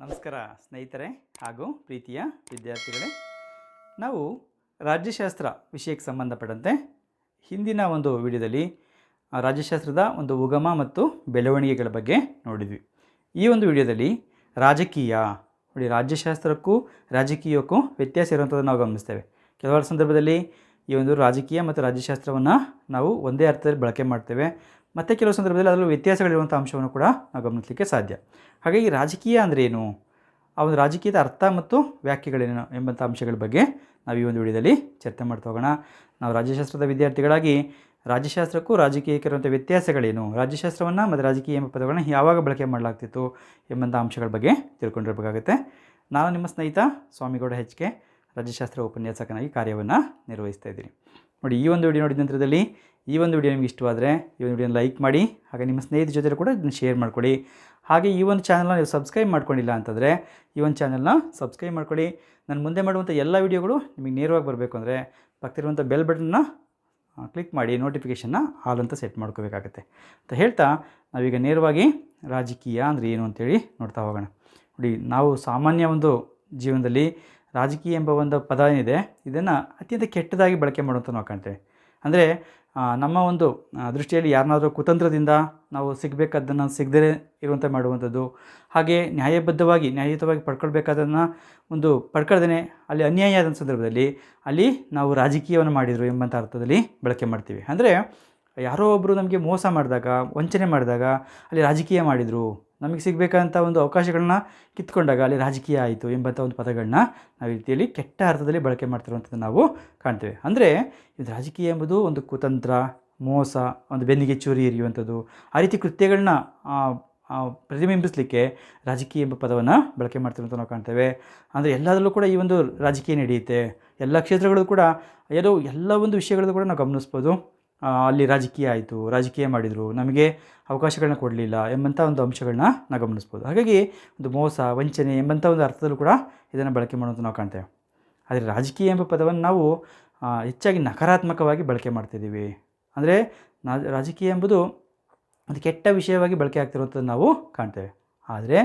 ನಮಸ್ಕಾರ ಸ್ನೇಹಿತರೆ ಹಾಗೂ ಪ್ರೀತಿಯ ವಿದ್ಯಾರ್ಥಿಗಳೇ. ನಾವು ರಾಜ್ಯಶಾಸ್ತ್ರ ವಿಷಯಕ್ಕೆ ಸಂಬಂಧಪಟ್ಟಂತೆ ಹಿಂದಿನ ಒಂದು ವಿಡಿಯೋದಲ್ಲಿ ರಾಜ್ಯಶಾಸ್ತ್ರದ ಒಂದು ಉಗಮ ಮತ್ತು ಬೆಳವಣಿಗೆಗಳ ಬಗ್ಗೆ ನೋಡಿದ್ವಿ. ಈ ಒಂದು ವಿಡಿಯೋದಲ್ಲಿ ರಾಜಕೀಯ, ನೋಡಿ ರಾಜ್ಯಶಾಸ್ತ್ರಕ್ಕೂ ರಾಜಕೀಯಕ್ಕೂ ವ್ಯತ್ಯಾಸ ಇರುವಂಥದ್ದು ನಾವು ಗಮನಿಸ್ತೇವೆ. ಕೆಲವಾರು ಸಂದರ್ಭದಲ್ಲಿ ಈ ಒಂದು ರಾಜಕೀಯ ಮತ್ತು ರಾಜ್ಯಶಾಸ್ತ್ರವನ್ನು ನಾವು ಒಂದೇ ಅರ್ಥದಲ್ಲಿ ಬಳಕೆ ಮಾಡ್ತೇವೆ. ಮತ್ತು ಕೆಲವು ಸಂದರ್ಭದಲ್ಲಿ ಅದರಲ್ಲಿ ವ್ಯತ್ಯಾಸಗಳಿರುವಂಥ ಅಂಶವನ್ನು ಕೂಡ ನಾವು ಗಮನಿಸಲಿಕ್ಕೆ ಸಾಧ್ಯ. ಹಾಗಾಗಿ ರಾಜಕೀಯ ಅಂದರೆ ಏನು? ಆ ಒಂದು ರಾಜಕೀಯದ ಅರ್ಥ ಮತ್ತು ವ್ಯಾಖ್ಯೆಗಳೇನು ಎಂಬಂಥ ಅಂಶಗಳ ಬಗ್ಗೆ ನಾವು ಈ ಒಂದು ವಿಡಿಯೋದಲ್ಲಿ ಚರ್ಚೆ ಮಾಡ್ತಾ ಹೋಗೋಣ. ನಾವು ರಾಜ್ಯಶಾಸ್ತ್ರದ ವಿದ್ಯಾರ್ಥಿಗಳಾಗಿ ರಾಜ್ಯಶಾಸ್ತ್ರಕ್ಕೂ ರಾಜಕೀಯಕ್ಕೆ ಇರುವಂಥ ವ್ಯತ್ಯಾಸಗಳೇನು? ರಾಜ್ಯಶಾಸ್ತ್ರವನ್ನು ಮತ್ತು ರಾಜಕೀಯ ಎಂಬ ಪದಗಳನ್ನು ಯಾವಾಗ ಬಳಕೆ ಮಾಡಲಾಗ್ತಿತ್ತು ಎಂಬಂಥ ಅಂಶಗಳ ಬಗ್ಗೆ ತಿಳ್ಕೊಂಡಿರಬೇಕಾಗುತ್ತೆ. ನಾನು ನಿಮ್ಮ ಸ್ನೇಹಿತ ಸ್ವಾಮಿಗೌಡ ಹೆಚ್ ಕೆ, ರಾಜ್ಯಶಾಸ್ತ್ರ ಉಪನ್ಯಾಸಕನಾಗಿ ಕಾರ್ಯವನ್ನು ನಿರ್ವಹಿಸ್ತಾ ಇದ್ದೀನಿ. ನೋಡಿ, ಈ ಒಂದು ವಿಡಿಯೋ ನೋಡಿದ ನಂತರದಲ್ಲಿ ಈ ಒಂದು ವಿಡಿಯೋ ನಿಮಗೆ ಇಷ್ಟವಾದರೆ ಈ ಒಂದು ವಿಡಿಯೋನ ಲೈಕ್ ಮಾಡಿ, ಹಾಗೆ ನಿಮ್ಮ ಸ್ನೇಹಿತರ ಜೊತೆ ಕೂಡ ಇದನ್ನು ಶೇರ್ ಮಾಡ್ಕೊಳ್ಳಿ ಹಾಗೆ ಈ ಒಂದು ಚಾನಲ್ನ ನೀವು ಸಬ್ಸ್ಕ್ರೈಬ್ ಮಾಡ್ಕೊಂಡಿಲ್ಲ ಅಂತಂದರೆ ಈ ಒಂದು ಚಾನಲ್ನ ಸಬ್ಸ್ಕ್ರೈಬ್ ಮಾಡ್ಕೊಳ್ಳಿ ನಾನು ಮುಂದೆ ಮಾಡುವಂಥ ಎಲ್ಲ ವಿಡಿಯೋಗಳು ನಿಮಗೆ ನೇರವಾಗಿ ಬರಬೇಕು ಅಂದರೆ ಪಕ್ಕದಿರುವಂಥ ಬೆಲ್ ಬಟನ್ನ ಕ್ಲಿಕ್ ಮಾಡಿ ನೋಟಿಫಿಕೇಷನ್ನ ಆಲ್ ಅಂತ ಸೆಟ್ ಮಾಡ್ಕೋಬೇಕಾಗತ್ತೆ. ಅಂತ ಹೇಳ್ತಾ ನಾವೀಗ ನೇರವಾಗಿ ರಾಜಕೀಯ ಅಂದರೆ ಏನು ಅಂತೇಳಿ ನೋಡ್ತಾ ಹೋಗೋಣ. ನೋಡಿ, ನಾವು ಸಾಮಾನ್ಯ ಒಂದು ಜೀವನದಲ್ಲಿ ರಾಜಕೀಯ ಎಂಬ ಒಂದು ಪದ ಏನಿದೆ, ಇದನ್ನು ಅತ್ಯಂತ ಕೆಟ್ಟದಾಗಿ ಬಳಕೆ ಮಾಡುವಂಥ ನಾವು ಕಾಣ್ತೇವೆ. ಅಂದರೆ ನಮ್ಮ ಒಂದು ದೃಷ್ಟಿಯಲ್ಲಿ ಯಾರನ್ನಾದರೂ ಕುತಂತ್ರದಿಂದ ನಾವು ಸಿಗಬೇಕಾದ್ದನ್ನು ಸಿಗದೇ ಇರುವಂಥ ಮಾಡುವಂಥದ್ದು, ಹಾಗೆ ನ್ಯಾಯಬದ್ಧವಾಗಿ, ನ್ಯಾಯಯುತವಾಗಿ ಪಡ್ಕೊಳ್ಬೇಕಾದನ್ನು ಒಂದು ಪಡ್ಕೊಳ್ದೇ ಅಲ್ಲಿ ಅನ್ಯಾಯ ಆದ ಸಂದರ್ಭದಲ್ಲಿ ಅಲ್ಲಿ ನಾವು ರಾಜಕೀಯವನ್ನು ಮಾಡಿದರು ಎಂಬಂಥ ಅರ್ಥದಲ್ಲಿ ಬಳಕೆ ಮಾಡ್ತೀವಿ. ಅಂದರೆ ಯಾರೋ ಒಬ್ಬರು ನಮಗೆ ಮೋಸ ಮಾಡಿದಾಗ, ವಂಚನೆ ಮಾಡಿದಾಗ ಅಲ್ಲಿ ರಾಜಕೀಯ ಮಾಡಿದರು ನಮಗೆ ಸಿಗಬೇಕಂತ ಒಂದು ಅವಕಾಶಗಳನ್ನ ಕಿತ್ಕೊಂಡಾಗ ಅಲ್ಲಿ ರಾಜಕೀಯ ಆಯಿತು ಎಂಬಂಥ ಒಂದು ಪದಗಳನ್ನ ನಾವು ಈ ರೀತಿಯಲ್ಲಿ ಕೆಟ್ಟ ಅರ್ಥದಲ್ಲಿ ಬಳಕೆ ಮಾಡ್ತಿರುವಂಥದ್ದು ನಾವು ಕಾಣ್ತೇವೆ. ಅಂದರೆ ಇದು ರಾಜಕೀಯ ಎಂಬುದು ಒಂದು ಕುತಂತ್ರ, ಮೋಸ, ಒಂದು ಬೆನ್ನಿಗೆ ಚೂರಿ ಎರಿಯುವಂಥದ್ದು ಆ ರೀತಿ ಕೃತ್ಯಗಳನ್ನ ಪ್ರತಿಬಿಂಬಿಸಲಿಕ್ಕೆ ರಾಜಕೀಯ ಎಂಬ ಪದವನ್ನು ಬಳಕೆ ಮಾಡ್ತಿರುವಂಥ ನಾವು ಕಾಣ್ತೇವೆ. ಅಂದರೆ ಎಲ್ಲದರಲ್ಲೂ ಕೂಡ ಈ ಒಂದು ರಾಜಕೀಯ ನಡೆಯುತ್ತೆ. ಎಲ್ಲ ಕ್ಷೇತ್ರಗಳಲ್ಲೂ ಕೂಡ ಏನೋ ಎಲ್ಲ ಒಂದು ವಿಷಯಗಳಲ್ಲೂ ಕೂಡ ನಾವು ಗಮನಿಸ್ಬೋದು. ಅಲ್ಲಿ ರಾಜಕೀಯ ಆಯಿತು, ರಾಜಕೀಯ ಮಾಡಿದರು, ನಮಗೆ ಅವಕಾಶಗಳನ್ನ ಕೊಡಲಿಲ್ಲ ಎಂಬಂಥ ಒಂದು ಅಂಶಗಳನ್ನ ನಾವು ಗಮನಿಸ್ಬೋದು. ಹಾಗಾಗಿ ಒಂದು ಮೋಸ, ವಂಚನೆ ಎಂಬಂಥ ಒಂದು ಅರ್ಥದಲ್ಲೂ ಕೂಡ ಇದನ್ನು ಬಳಕೆ ಮಾಡುವಂಥ ನಾವು ಕಾಣ್ತೇವೆ. ಆದರೆ ರಾಜಕೀಯ ಎಂಬ ಪದವನ್ನು ನಾವು ಹೆಚ್ಚಾಗಿ ನಕಾರಾತ್ಮಕವಾಗಿ ಬಳಕೆ ಮಾಡ್ತಿದ್ದೀವಿ. ಅಂದರೆ ರಾಜಕೀಯ ಎಂಬುದು ಒಂದು ಕೆಟ್ಟ ವಿಷಯವಾಗಿ ಬಳಕೆ ಆಗ್ತಿರುವಂಥದ್ದು ನಾವು ಕಾಣ್ತೇವೆ. ಆದರೆ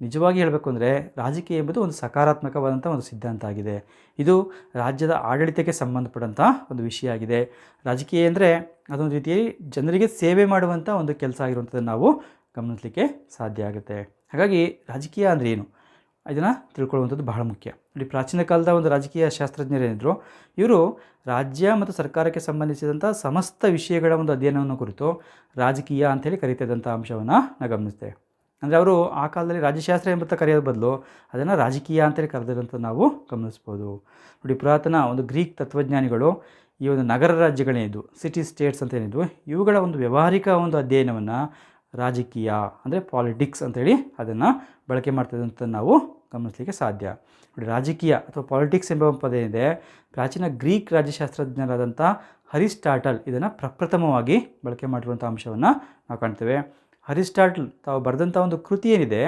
ನಿಜವಾಗಿ ಹೇಳಬೇಕು ಅಂದರೆ ರಾಜಕೀಯ ಎಂಬುದು ಒಂದು ಸಕಾರಾತ್ಮಕವಾದಂಥ ಒಂದು ಸಿದ್ಧಾಂತ ಆಗಿದೆ. ಇದು ರಾಜ್ಯದ ಆಡಳಿತಕ್ಕೆ ಸಂಬಂಧಪಟ್ಟಂಥ ಒಂದು ವಿಷಯ ಆಗಿದೆ. ರಾಜಕೀಯ ಅಂದರೆ ಅದೊಂದು ರೀತಿಯಲ್ಲಿ ಜನರಿಗೆ ಸೇವೆ ಮಾಡುವಂಥ ಒಂದು ಕೆಲಸ ಆಗಿರುವಂಥದ್ದನ್ನು ನಾವು ಗಮನಿಸಲಿಕ್ಕೆ ಸಾಧ್ಯ ಆಗುತ್ತೆ. ಹಾಗಾಗಿ ರಾಜಕೀಯ ಅಂದರೆ ಏನು? ಇದನ್ನು ತಿಳ್ಕೊಳ್ಳುವಂಥದ್ದು ಬಹಳ ಮುಖ್ಯ. ನೋಡಿ, ಪ್ರಾಚೀನ ಕಾಲದ ಒಂದು ರಾಜಕೀಯ ಶಾಸ್ತ್ರಜ್ಞರೇನಿದ್ರು, ಇವರು ರಾಜ್ಯ ಮತ್ತು ಸರ್ಕಾರಕ್ಕೆ ಸಂಬಂಧಿಸಿದಂಥ ಸಮಸ್ತ ವಿಷಯಗಳ ಒಂದು ಅಧ್ಯಯನವನ್ನು ಕುರಿತು ರಾಜಕೀಯ ಅಂಥೇಳಿ ಕರೀತಿದ್ದಂಥ ಅಂಶವನ್ನು ನಾವು ಗಮನಿಸ್ತೇವೆ ಅಂದರೆ ಅವರು ಆ ಕಾಲದಲ್ಲಿ ರಾಜ್ಯಶಾಸ್ತ್ರ ಎಂಬತ್ತ ಕರೆಯೋದ್ರ ಬದಲು ಅದನ್ನು ರಾಜಕೀಯ ಅಂತೇಳಿ ಕರೆದಿರೋಂಥ ನಾವು ಗಮನಿಸ್ಬೋದು. ನೋಡಿ, ಪುರಾತನ ಒಂದು ಗ್ರೀಕ್ ತತ್ವಜ್ಞಾನಿಗಳು ಈ ಒಂದು ನಗರ ರಾಜ್ಯಗಳೇನಿದ್ವು ಸಿಟಿ ಸ್ಟೇಟ್ಸ್ ಅಂತ ಏನಿದ್ವು, ಇವುಗಳ ಒಂದು ವ್ಯವಹಾರಿಕ ಒಂದು ಅಧ್ಯಯನವನ್ನು ರಾಜಕೀಯ ಅಂದರೆ ಪಾಲಿಟಿಕ್ಸ್ ಅಂತೇಳಿ ಅದನ್ನು ಬಳಕೆ ಮಾಡ್ತಿದ್ದಂಥ ನಾವು ಗಮನಿಸಲಿಕ್ಕೆ ಸಾಧ್ಯ. ನೋಡಿ, ರಾಜಕೀಯ ಅಥವಾ ಪಾಲಿಟಿಕ್ಸ್ ಎಂಬ ಪದ ಏನಿದೆ, ಪ್ರಾಚೀನ ಗ್ರೀಕ್ ರಾಜ್ಯಶಾಸ್ತ್ರಜ್ಞರಾದಂಥ ಹರಿಸ್ಟಾಟಲ್ ಇದನ್ನು ಪ್ರಪ್ರಥಮವಾಗಿ ಬಳಕೆ ಮಾಡಿರುವಂಥ ಅಂಶವನ್ನು ನಾವು ಕಾಣ್ತೇವೆ. ಹರಿಸ್ಟಾಟಲ್ ತಾವು ಬರೆದಂಥ ಒಂದು ಕೃತಿ ಏನಿದೆ,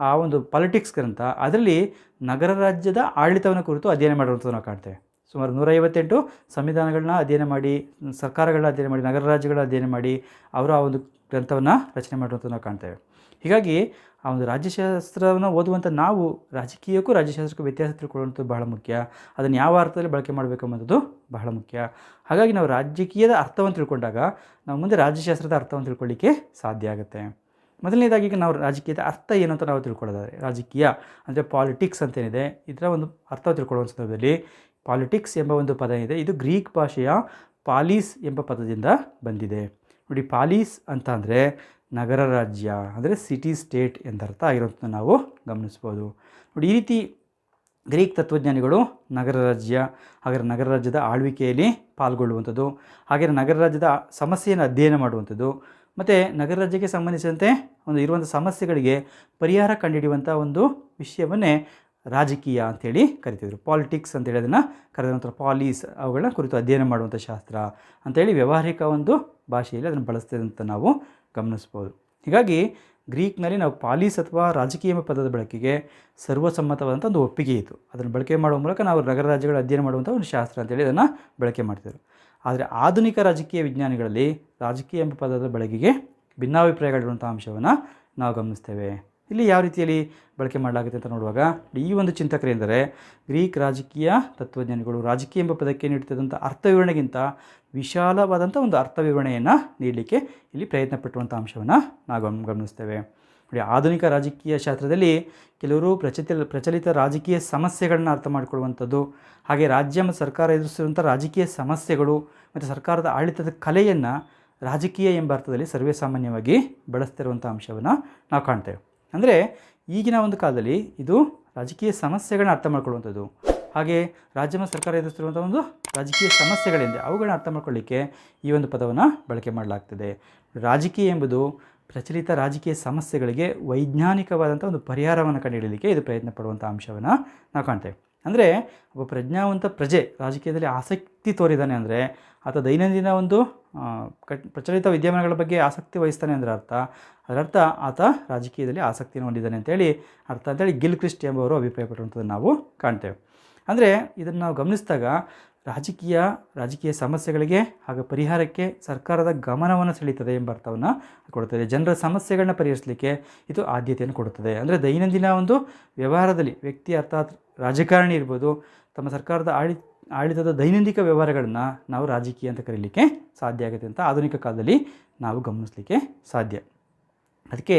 ಆ ಒಂದು ಪಾಲಿಟಿಕ್ಸ್ ಗ್ರಂಥ, ಅದರಲ್ಲಿ ನಗರ ರಾಜ್ಯದ ಆಡಳಿತವನ್ನು ಕುರಿತು ಅಧ್ಯಯನ ಮಾಡಿರುವಂಥದ್ದು ನಾವು ಕಾಣ್ತೇವೆ. ಸುಮಾರು ನೂರೈವತ್ತೆಂಟು ಸಂವಿಧಾನಗಳನ್ನ ಅಧ್ಯಯನ ಮಾಡಿ, ಸರ್ಕಾರಗಳನ್ನ ಅಧ್ಯಯನ ಮಾಡಿ, ನಗರ ರಾಜ್ಯಗಳ ಅಧ್ಯಯನ ಮಾಡಿ, ಅವರು ಆ ಒಂದು ಗ್ರಂಥವನ್ನು ರಚನೆ ಮಾಡುವಂಥದ್ದು ನಾವು ಕಾಣ್ತೇವೆ. ಹೀಗಾಗಿ ಆ ಒಂದು ರಾಜ್ಯಶಾಸ್ತ್ರವನ್ನು ಓದುವಂಥ ನಾವು ರಾಜಕೀಯಕ್ಕೂ ರಾಜ್ಯಶಾಸ್ತ್ರಕ್ಕೂ ವ್ಯತ್ಯಾಸ ತಿಳ್ಕೊಳ್ಳುವಂಥದ್ದು ಬಹಳ ಮುಖ್ಯ. ಅದನ್ನು ಯಾವ ಅರ್ಥದಲ್ಲಿ ಬಳಕೆ ಮಾಡಬೇಕು ಅನ್ನೋದು ಬಹಳ ಮುಖ್ಯ. ಹಾಗಾಗಿ ನಾವು ರಾಜಕೀಯದ ಅರ್ಥವನ್ನು ತಿಳ್ಕೊಂಡಾಗ ನಾವು ಮುಂದೆ ರಾಜ್ಯಶಾಸ್ತ್ರದ ಅರ್ಥವನ್ನು ತಿಳ್ಕೊಳ್ಳಿಕ್ಕೆ ಸಾಧ್ಯ ಆಗುತ್ತೆ. ಮೊದಲನೇದಾಗಿ ಈಗ ನಾವು ರಾಜಕೀಯದ ಅರ್ಥ ಏನು ಅಂತ ನಾವು ತಿಳ್ಕೊಳ್ಳೋದಾದ್ರೆ, ರಾಜಕೀಯ ಅಂದರೆ ಪಾಲಿಟಿಕ್ಸ್ ಅಂತೇನಿದೆ, ಇದರ ಒಂದು ಅರ್ಥ ತಿಳ್ಕೊಳ್ಳೋ ಸಂದರ್ಭದಲ್ಲಿ ಪಾಲಿಟಿಕ್ಸ್ ಎಂಬ ಒಂದು ಪದ ಇದೆ ಇದು ಗ್ರೀಕ್ ಭಾಷೆಯ ಪಾಲೀಸ್ ಎಂಬ ಪದದಿಂದ ಬಂದಿದೆ. ನೋಡಿ ಪಾಲೀಸ್ ಅಂತ ಅಂದರೆ ನಗರ ರಾಜ್ಯ, ಅಂದರೆ ಸಿಟಿ ಸ್ಟೇಟ್ ಎಂದರ್ಥ ಆಗಿರೋದನ್ನ ನಾವು ಗಮನಿಸ್ಬೋದು. ನೋಡಿ, ಈ ರೀತಿ ಗ್ರೀಕ್ ತತ್ವಜ್ಞಾನಿಗಳು ನಗರ ರಾಜ್ಯ ಹಾಗೆ ನಗರ ರಾಜ್ಯದ ಆಳ್ವಿಕೆಯಲ್ಲಿ ಪಾಲ್ಗೊಳ್ಳುವಂಥದ್ದು ಹಾಗೆ ನಗರ ರಾಜ್ಯದ ಸಮಸ್ಯೆಯನ್ನು ಅಧ್ಯಯನ ಮಾಡುವಂಥದ್ದು, ಮತ್ತು ನಗರ ರಾಜ್ಯಕ್ಕೆ ಸಂಬಂಧಿಸಿದಂತೆ ಒಂದು ಇರುವಂಥ ಸಮಸ್ಯೆಗಳಿಗೆ ಪರಿಹಾರ ಕಂಡುಹಿಡಿಯುವಂಥ ಒಂದು ವಿಷಯವನ್ನೇ ರಾಜಕೀಯ ಅಂಥೇಳಿ ಕರಿತಿದ್ರು. ಪಾಲಿಟಿಕ್ಸ್ ಅಂತೇಳಿ ಅದನ್ನು ನಂತರ ಪಾಲೀಸ್ ಅವುಗಳನ್ನ ಕುರಿತು ಅಧ್ಯಯನ ಮಾಡುವಂಥ ಶಾಸ್ತ್ರ ಅಂಥೇಳಿ ವ್ಯಾವಹಾರಿಕ ಒಂದು ಭಾಷೆಯಲ್ಲಿ ಅದನ್ನು ಬಳಸ್ತಿದಂತ ನಾವು ಗಮನಿಸ್ಬೋದು. ಹೀಗಾಗಿ ಗ್ರೀಕ್ನಲ್ಲಿ ನಾವು ಪಾಲೀಸ್ ಅಥವಾ ರಾಜಕೀಯ ಎಂಬ ಪದದ ಬಳಕೆಗೆ ಸರ್ವಸಮ್ಮತವಾದಂಥ ಒಂದು ಒಪ್ಪಿಗೆ ಇತ್ತು. ಅದನ್ನು ಬಳಕೆ ಮಾಡುವ ಮೂಲಕ ನಾವು ನಗರ ರಾಜ್ಯಗಳ ಅಧ್ಯಯನ ಮಾಡುವಂಥ ಒಂದು ಶಾಸ್ತ್ರ ಅಂತೇಳಿ ಅದನ್ನು ಬಳಕೆ ಮಾಡ್ತಿದ್ರು. ಆದರೆ ಆಧುನಿಕ ರಾಜಕೀಯ ವಿಜ್ಞಾನಿಗಳಲ್ಲಿ ರಾಜಕೀಯ ಎಂಬ ಪದದ ಬಳಕೆಗೆ ಭಿನ್ನಾಭಿಪ್ರಾಯಗಳಿರುವಂಥ ಅಂಶವನ್ನು ನಾವು ಗಮನಿಸ್ತೇವೆ. ಇಲ್ಲಿ ಯಾವ ರೀತಿಯಲ್ಲಿ ಬಳಕೆ ಮಾಡಲಾಗುತ್ತೆ ಅಂತ ನೋಡುವಾಗ ಈ ಒಂದು ಚಿಂತಕರೆಂದರೆ ಗ್ರೀಕ್ ರಾಜಕೀಯ ತತ್ವಜ್ಞಾನಿಗಳು. ರಾಜಕೀಯ ಎಂಬ ಪದಕ್ಕೆ ನೀಡುತ್ತಿದ್ದಂಥ ಅರ್ಥ ವಿವರಣೆಗಿಂತ ವಿಶಾಲವಾದಂಥ ಒಂದು ಅರ್ಥ ವಿವರಣೆಯನ್ನು ನೀಡಲಿಕ್ಕೆ ಇಲ್ಲಿ ಪ್ರಯತ್ನ ಪಟ್ಟುವಂಥ ಅಂಶವನ್ನು ನಾವು ಗಮ್, ಗಮನಿಸ್ತೇವೆ. ನೋಡಿ, ಆಧುನಿಕ ರಾಜಕೀಯ ಶಾಸ್ತ್ರದಲ್ಲಿ ಕೆಲವರು ಪ್ರಚಲಿತ ಪ್ರಚಲಿತ ರಾಜಕೀಯ ಸಮಸ್ಯೆಗಳನ್ನ ಅರ್ಥ ಮಾಡಿಕೊಳ್ಳುವಂಥದ್ದು, ಹಾಗೆ ರಾಜ್ಯ ಮತ್ತು ಸರ್ಕಾರ ಎದುರಿಸಿರುವಂಥ ರಾಜಕೀಯ ಸಮಸ್ಯೆಗಳು ಮತ್ತು ಸರ್ಕಾರದ ಆಡಳಿತದ ಕಲೆಯನ್ನು ರಾಜಕೀಯ ಎಂಬ ಅರ್ಥದಲ್ಲಿ ಸರ್ವೇಸಾಮಾನ್ಯವಾಗಿ ಬಳಸ್ತಿರುವಂಥ ಅಂಶವನ್ನು ನಾವು ಕಾಣ್ತೇವೆ. ಅಂದರೆ ಈಗಿನ ಒಂದು ಕಾಲದಲ್ಲಿ ಇದು ರಾಜಕೀಯ ಸಮಸ್ಯೆಗಳನ್ನ ಅರ್ಥ ಮಾಡ್ಕೊಳ್ಳುವಂಥದ್ದು. ಹಾಗೆ ರಾಜ್ಯ ಸರ್ಕಾರ ಎದುರಿಸ್ತಿರುವಂಥ ಒಂದು ರಾಜಕೀಯ ಸಮಸ್ಯೆಗಳಿಂದ ಅವುಗಳನ್ನ ಅರ್ಥ ಮಾಡ್ಕೊಳ್ಳಿಕ್ಕೆ ಈ ಒಂದು ಪದವನ್ನು ಬಳಕೆ ಮಾಡಲಾಗ್ತದೆ. ರಾಜಕೀಯ ಎಂಬುದು ಪ್ರಚಲಿತ ರಾಜಕೀಯ ಸಮಸ್ಯೆಗಳಿಗೆ ವೈಜ್ಞಾನಿಕವಾದಂಥ ಒಂದು ಪರಿಹಾರವನ್ನು ಕಂಡುಹಿಡಲಿಕ್ಕೆ ಇದು ಪ್ರಯತ್ನ ಪಡುವಂಥ ಅಂಶವನ್ನು ನಾವು ಕಾಣ್ತೇವೆ. ಅಂದರೆ ಒಬ್ಬ ಪ್ರಜ್ಞಾವಂತ ಪ್ರಜೆ, ರಾಜಕೀಯದಲ್ಲಿ ಆಸಕ್ತಿ ತೋರಿದ್ದಾನೆ ಅಂದರೆ ಆತ ದೈನಂದಿನ ಒಂದು ಕಟ್, ಪ್ರಚಲಿತ ವಿದ್ಯಮಾನಗಳ ಬಗ್ಗೆ ಆಸಕ್ತಿ ವಹಿಸ್ತಾನೆ ಅಂದರೆ ಅರ್ಥ. ಅದರರ್ಥ ಆತ ರಾಜಕೀಯದಲ್ಲಿ ಆಸಕ್ತಿಯನ್ನು ಹೊಂದಿದ್ದಾನೆ ಅಂತೇಳಿ ಅರ್ಥ ಅಂತೇಳಿ ಗಿಲ್ ಕ್ರಿಸ್ಟ್ ಎಂಬವರು ಅಭಿಪ್ರಾಯಪಟ್ಟಂಥದ್ದನ್ನು ನಾವು ಕಾಣ್ತೇವೆ. ಅಂದರೆ ಇದನ್ನು ನಾವು ಗಮನಿಸಿದಾಗ ರಾಜಕೀಯ ರಾಜಕೀಯ ಸಮಸ್ಯೆಗಳಿಗೆ ಹಾಗೂ ಪರಿಹಾರಕ್ಕೆ ಸರ್ಕಾರದ ಗಮನವನ್ನು ಸೆಳೀತದೆ ಎಂಬ ಅರ್ಥವನ್ನು ಕೊಡುತ್ತದೆ. ಜನರ ಸಮಸ್ಯೆಗಳನ್ನ ಪರಿಹರಿಸಲಿಕ್ಕೆ ಇದು ಆದ್ಯತೆಯನ್ನು ಕೊಡುತ್ತದೆ. ಅಂದರೆ ದೈನಂದಿನ ಒಂದು ವ್ಯವಹಾರದಲ್ಲಿ ವ್ಯಕ್ತಿ ಅರ್ಥಾತ್ ರಾಜಕಾರಣಿ ಇರ್ಬೋದು, ತಮ್ಮ ಸರ್ಕಾರದ ಆಳಿ, ಆಡಳಿತದ ದೈನಂದಿಕ ವ್ಯವಹಾರಗಳನ್ನು ನಾವು ರಾಜಕೀಯ ಅಂತ ಕರೀಲಿಕ್ಕೆ ಸಾಧ್ಯ ಆಗುತ್ತೆ ಅಂತ ಆಧುನಿಕ ಕಾಲದಲ್ಲಿ ನಾವು ಗಮನಿಸಲಿಕ್ಕೆ ಸಾಧ್ಯ. ಅದಕ್ಕೆ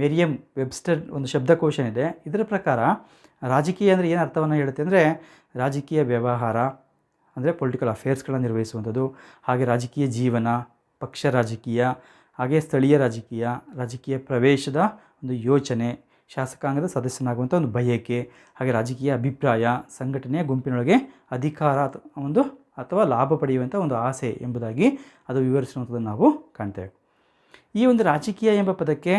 ಮೇರಿಯಂ ವೆಬ್ಸ್ಟರ್ ಒಂದು ಶಬ್ದಕೋಶ ಇದೆ. ಇದರ ಪ್ರಕಾರ ರಾಜಕೀಯ ಅಂದರೆ ಏನು ಅರ್ಥವನ್ನು ಹೇಳುತ್ತೆ ಅಂದರೆ ರಾಜಕೀಯ ವ್ಯವಹಾರ ಅಂದರೆ ಪೊಲಿಟಿಕಲ್ ಅಫೇರ್ಸ್ಗಳನ್ನು ನಿರ್ವಹಿಸುವಂಥದ್ದು, ಹಾಗೆ ರಾಜಕೀಯ ಜೀವನ, ಪಕ್ಷ ರಾಜಕೀಯ, ಹಾಗೆ ಸ್ಥಳೀಯ ರಾಜಕೀಯ ರಾಜಕೀಯ ಪ್ರವೇಶದ ಒಂದು ಯೋಚನೆ ಶಾಸಕಾಂಗದ ಸದಸ್ಯನಾಗುವಂಥ ಒಂದು ಬಯಕೆ ಹಾಗೆ ರಾಜಕೀಯ ಅಭಿಪ್ರಾಯ ಸಂಘಟನೆಯ ಗುಂಪಿನೊಳಗೆ ಅಧಿಕಾರ ಒಂದು ಅಥವಾ ಲಾಭ ಪಡೆಯುವಂಥ ಒಂದು ಆಸೆ ಎಂಬುದಾಗಿ ಅದು ವಿವರಿಸಿರುವಂಥದ್ದನ್ನು ನಾವು ಕಾಣ್ತೇವೆ. ಈ ಒಂದು ರಾಜಕೀಯ ಎಂಬ ಪದಕ್ಕೆ